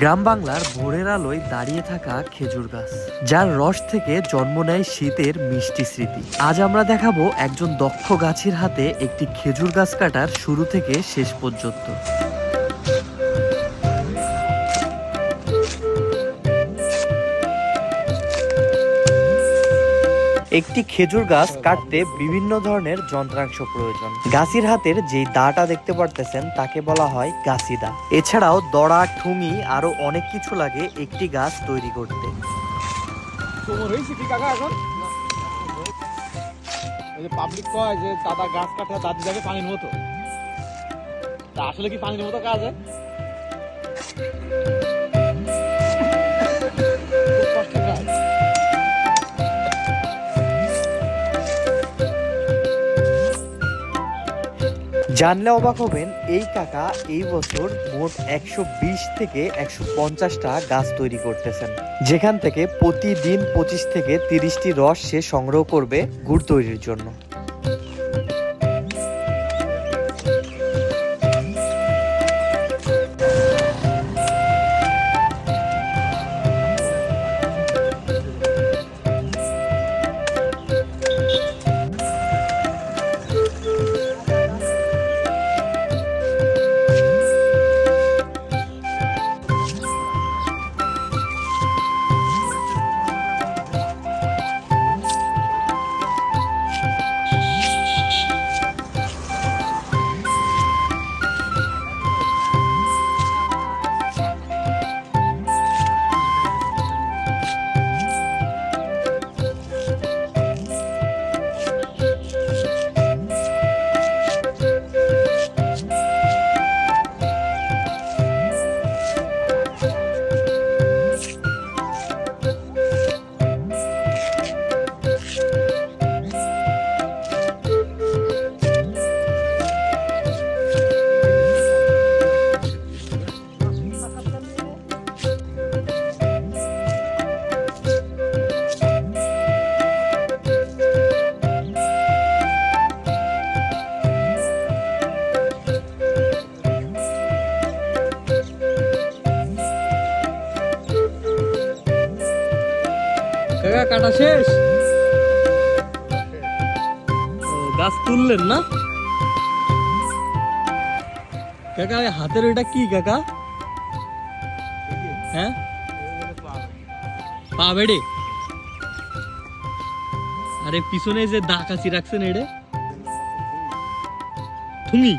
গ্রাম বাংলার ভোরের আলোয় দাঁড়িয়ে থাকা খেজুর গাছ, যার রস থেকে জন্ম নেয় শীতের মিষ্টি স্মৃতি। আজ আমরা দেখাবো একজন দক্ষ গাছের হাতে একটি খেজুর গাছ কাটার শুরু থেকে শেষ পর্যন্ত। একটি খেজুর গাছ কাটতে বিভিন্ন ধরনের যন্ত্রাংশ প্রয়োজন। গাছির হাতের যেই দাটা দেখতে পারতেছেন, তাকে বলা হয় গাছিদা। এছাড়াও দড়া, ঠুঙি আরও অনেক কিছু লাগে একটি গাছ তৈরি করতে। যে পাবলিক কয় যে দাদা গাছ কাটে পানির মতো। আসলে কি পানির মতো কাজ জানলে অবাক হবেন, এই কাকা এই বছর মোট একশো বিশ থেকে একশো পঞ্চাশটা গাছ তৈরি করতেছেন। যেখান থেকে প্রতিদিন পঁচিশ থেকে তিরিশটি রস সে সংগ্রহ করবে গুড় তৈরির জন্য। কাকা, কাটা শেষ? গাছ তুললেন না? কাকা হাতের ওইটা কি কাকা? হ্যাঁ? পা বেড়ে। আরে, পিছনে যে দা কাছি রাখছেন এড়ে। তুমি